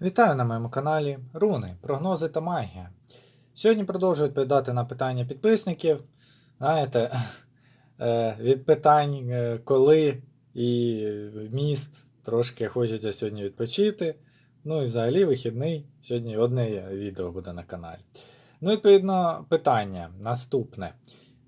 Вітаю на моєму каналі Руни, прогнози та магія. Сьогодні продовжую відповідати на питання підписників. Знаєте, е, від питань е, коли і міст трошки хочеться сьогодні відпочити. Ну і взагалі вихідний. Сьогодні одне відео буде на каналі. Ну, відповідно, питання наступне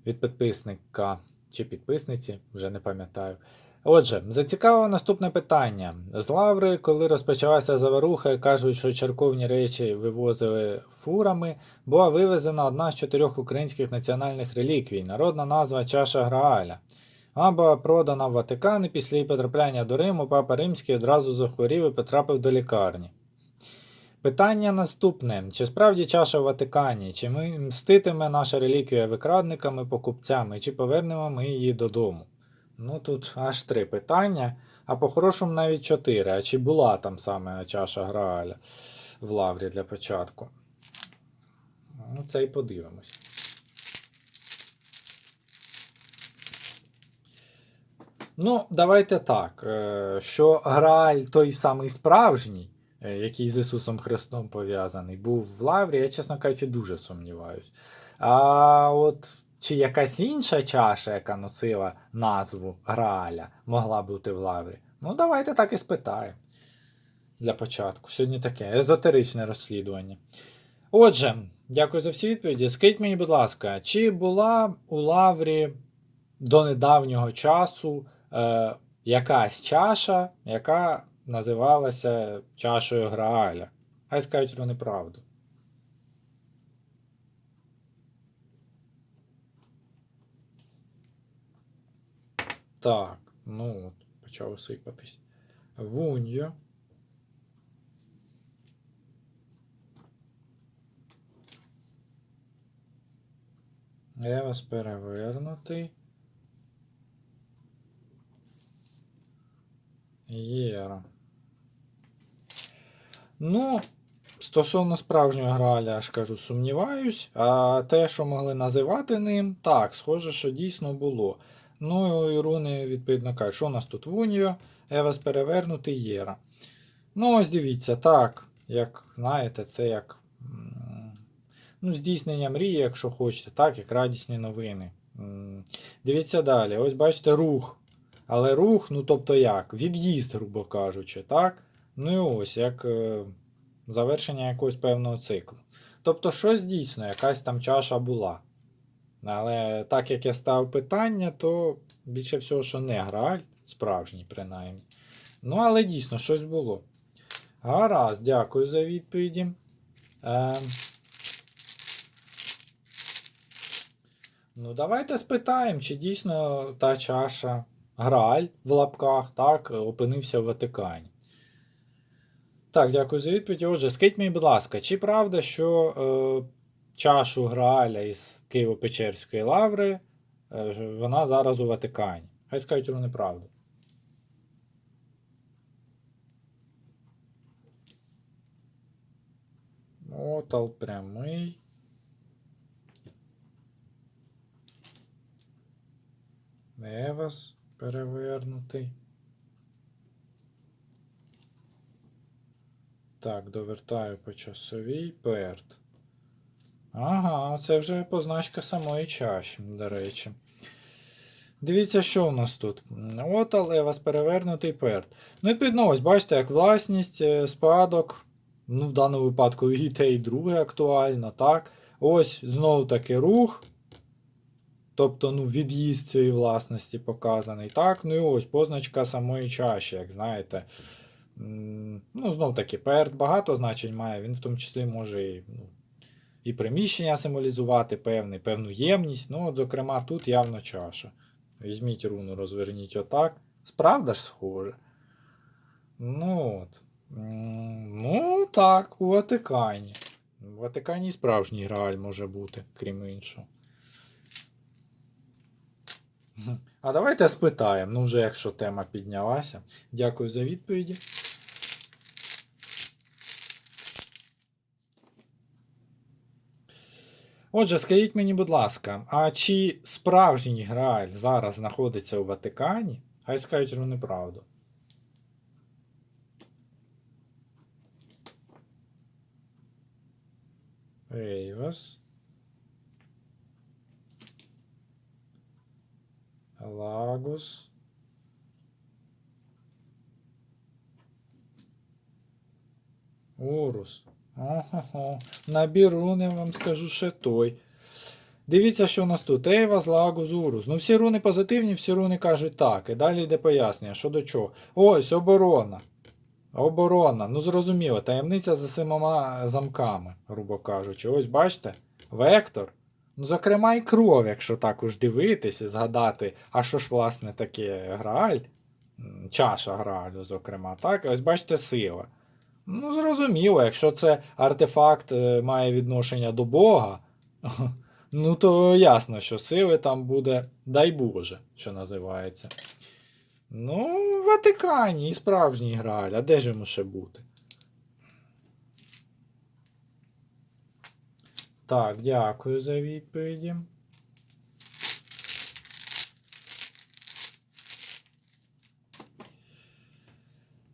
від підписника чи підписниці, вже не пам'ятаю. Отже, зацікавило наступне питання. З Лаври, коли розпочалася заваруха, кажуть, що церковні речі вивозили фурами, була вивезена одна з чотирьох українських національних реліквій, народна назва Чаша Грааля. Вона була продана в Ватикан і після її потрапляння до Риму папа Римський одразу захворів і потрапив до лікарні. Питання наступне: чи справді чаша в Ватикані, чи ми мститиме наша реліквія викрадниками, покупцями, чи повернемо ми її додому? Ну тут аж три питання, а по-хорошому навіть чотири. А чи була там саме чаша Грааля в лаврі для початку? Ну, це і подивимось. Ну, давайте так. е, Що Грааль той самий справжній, е, який з Ісусом Христом пов'язаний, був в Лаврі, я, чесно кажучи, дуже сумніваюсь. А от чи якась інша чаша, яка носила назву Грааля, могла бути в Лаврі? Ну, давайте так і спитаємо. Для початку. Сьогодні таке езотеричне розслідування. Отже, дякую за всі відповіді. Скажіть мені, будь ласка, чи була у Лаврі до недавнього часу е, якась чаша, яка називалася чашою Грааля? Хай скажуть вони правду. Так, ну от, почав сипатись. Вуньо. Евас перевернутий. Єра. Ну, стосовно справжнього граля, я ж кажу, сумніваюсь. А те, що могли називати ним, так, схоже, що дійсно було. Ну і руни, відповідно, кажуть, що у нас тут Вуньо, Евас перевернутий Єра. Ну, ось дивіться, так, як знаєте, це як ну, здійснення мрії, якщо хочете, так, як радісні новини. Дивіться далі. Ось бачите рух. Але рух, ну тобто як? Від'їзд, грубо кажучи, так? Ну і ось як е, завершення якогось певного циклу. Тобто, щось дійсно, якась там чаша була. Але так як я ставив питання, то більше всього, що не грааль, справжній, принаймні. Ну, але дійсно щось було. Гаразд, дякую за відповіді. Е, ну, давайте спитаємо, чи дійсно та чаша Грааль в лапках так, опинився в Ватикані. Так, дякую за відповідь. Отже, скажіть мені, будь ласка, чи правда, що е, чашу Грааля із Києво-Печерської лаври е, вона зараз у Ватикані? Хай скажуть вони правду. Отал прямий. Невас перевернутий. Так, довертаю по часовій перт. Ага, це вже позначка самої чаші, до речі. Дивіться, що у нас тут. От, але вас перевернутий перт. Ну, відповідно, ось, бачите, як власність, е, спадок. Ну, в даному випадку і те, і друге актуально, так. Ось знову таки рух. Тобто, ну, від'їзд цієї власності показаний. Так, ну і ось позначка самої чаші, як знаєте. Ну, знов таки, перт багато значень має, він в тому числі може і, ну, і приміщення символізувати певний, певну ємність. Ну, от, зокрема, тут явно чаша. Візьміть руну, розверніть отак. Справда ж схоже. Ну от. Ну, так, у Ватикані. В Ватикані справжній грааль може бути, крім іншого. А давайте спитаємо, ну вже якщо тема піднялася. Дякую за відповіді. Отже, скажіть мені, будь ласка, а чи справжній Грааль зараз знаходиться у Ватикані? Хай скажуть вони правду. Ейвас. Лагус. Урус. Ого. Набір руни, я вам скажу ще той. Дивіться, що у нас тут. Ейвас, Лагус, Урус. Ну всі руни позитивні, всі руни кажуть так. І далі йде пояснення, що до чого. Ось, оборона. Оборона. Ну зрозуміло, таємниця за сімома замками, грубо кажучи. Ось бачите? Вектор. Ну, зокрема, і кров, якщо так уж дивитись і згадати, а що ж, власне, таке Грааль? Чаша Граалю, зокрема, так? Ось бачите, сила. Ну, зрозуміло, якщо це артефакт е, має відношення до Бога, ну то ясно, що сили там буде, дай Боже, що називається. Ну, в Ватикані і справжній Грааль, а де ж йому ще бути? Так, дякую за відповіді.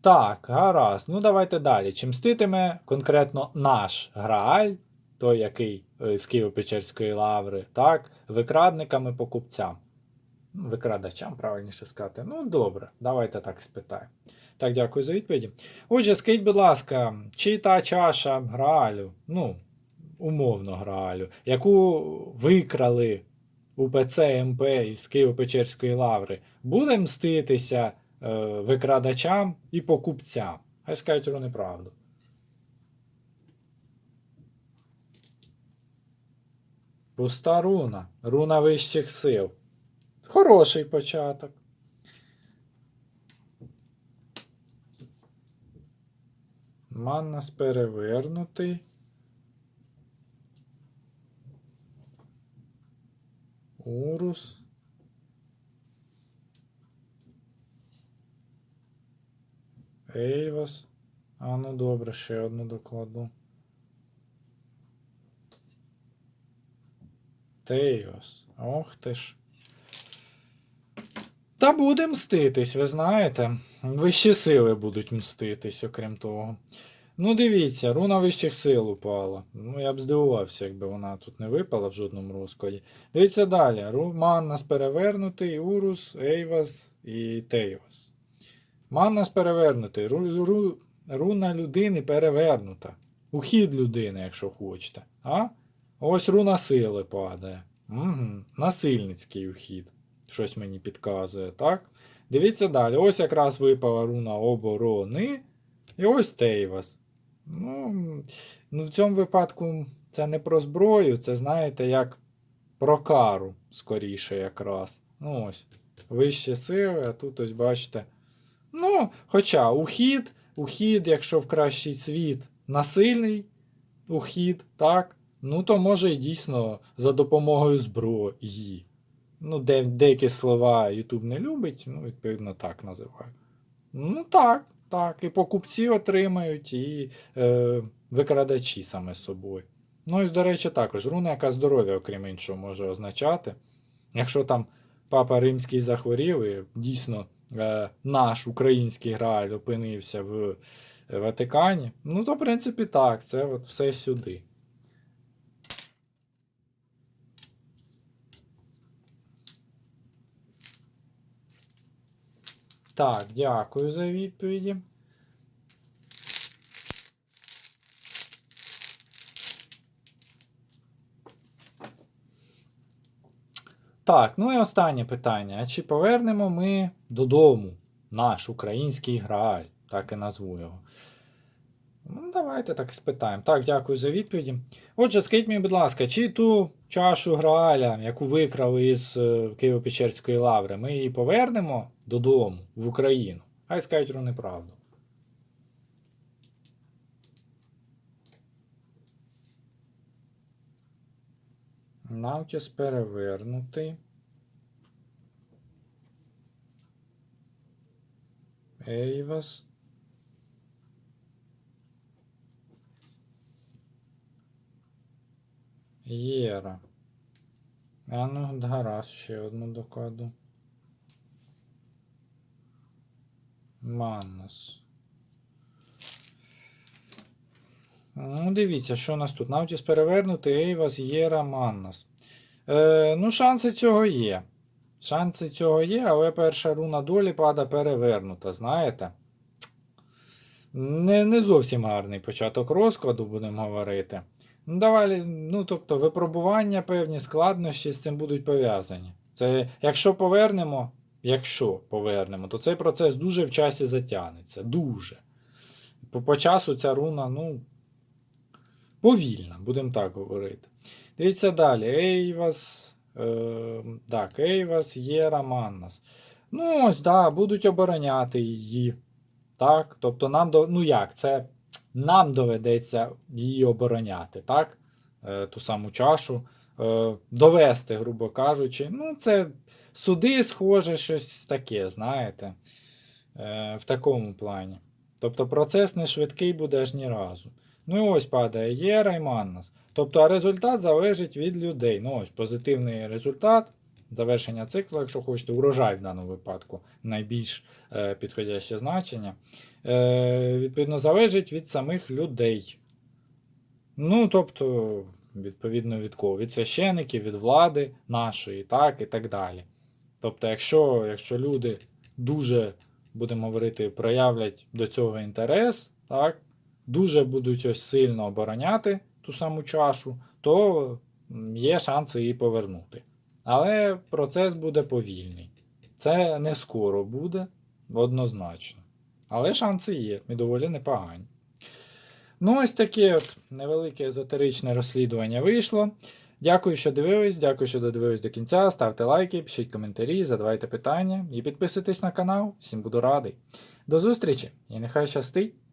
Так, гаразд. Ну давайте далі. Чи мститиме конкретно наш Грааль, той, який е, з Києво-Печерської лаври, так, викрадниками покупцям. Ну, Викрадачам, правильніше сказати. Ну, добре, давайте так спитаємо. Так, дякую за відповіді. Отже, скажіть, будь ласка, чи та чаша Граалю, ну, умовно Граалю, яку викрали УПЦ МП із Києво-Печерської лаври, буде мститися викрадачам і покупцям? Хай скажуть вони правду. Пуста руна. Руна вищих сил. Хороший початок. Маннас перевернутий. Урус. Ейвас. А ну добре, ще одну докладу. Тейвас. Ох ти ж. Та буде мститись, ви знаєте. Вищі сили будуть мститись, окрім того. Ну, дивіться, руна вищих сил упала. Ну, я б здивувався, якби вона тут не випала в жодному розкладі. Дивіться далі. Маннас перевернутий, Урус, Ейвас і Тейвас. Маннас перевернутий. Ру... Ру... Руна людини перевернута. Ухід людини, якщо хочете. А? Ось руна сили падає. Угу. Насильницький ухід. Щось мені підказує, так? Дивіться далі. Ось якраз випала руна оборони. І ось Тейвас. Ну, ну, в цьому випадку це не про зброю, це, знаєте, як про кару, скоріше, якраз. Ну ось. Вищі сили, а тут ось бачите. Ну, хоча ухід, ухід, якщо в кращий світ, насильний ухід, так? Ну, то може і дійсно за допомогою зброї. Ну, де, деякі слова YouTube не любить, ну, відповідно, так називаю. Ну, так, так. І покупці отримають, і е, викрадачі саме собою. Ну, і, до речі, також руна, яка здоров'я, окрім іншого, може означати. Якщо там папа римський захворів, і дійсно наш український грааль опинився в Ватикані, ну, то, в принципі, так, це от все сюди. Так, дякую за відповіді. Так, ну і останнє питання. А чи повернемо ми додому наш український грааль? Так і назву його. Ну, давайте так і спитаємо. Так, дякую за відповіді. Отже, скажіть мені, будь ласка, чи ту чашу Грааля, яку викрали із е, Києво-Печерської лаври, ми її повернемо додому, в Україну? Хай скажуть неправду. Навтіс перевернутий. Ейвас. Єра. А ну, гаразд, ще одну докладу. Манус. Ну, дивіться, що у нас тут. Навтіс перевернутий, Ейвас, Єра, Маннас. Е, ну, шанси цього є. Шанси цього є, але перша руна долі пада перевернута, знаєте. Не, не зовсім гарний початок розкладу, будемо говорити. Ну, давай, ну, тобто, випробування, певні складнощі з цим будуть пов'язані. Це, якщо повернемо, якщо повернемо, то цей процес дуже в часі затягнеться. Дуже. По, по часу ця руна, ну, повільна, будемо так говорити. Дивіться далі. Ейвас. Е, так, Ейвас, Єра, Маннас. Ну, ось, да, будуть обороняти її. Так, тобто нам. Ну як, це нам доведеться її обороняти, так? Е, ту саму чашу. Е, довести, грубо кажучи. Ну, це суди, схоже, щось таке, знаєте. Е, в такому плані. Тобто процес не швидкий буде аж ні разу. Ну і ось падає Єра і Маннас. Тобто, результат залежить від людей. Ну, ось позитивний результат, завершення циклу, якщо хочете, урожай в даному випадку найбільш е, підходяще значення. Е, відповідно, залежить від самих людей. Ну, тобто, відповідно від кого? Від священиків, від влади нашої, так, і так далі. Тобто, якщо, якщо люди дуже, будемо говорити, проявлять до цього інтерес, так, дуже будуть ось сильно обороняти ту саму чашу, то є шанси її повернути. Але процес буде повільний. Це не скоро буде, однозначно. Але шанси є, і доволі непогані. Ну, ось таке от невелике езотеричне розслідування вийшло. Дякую, що дивились, дякую, що додивились до кінця. Ставте лайки, пишіть коментарі, задавайте питання і підписуйтесь на канал. Всім буду радий. До зустрічі і нехай щастить!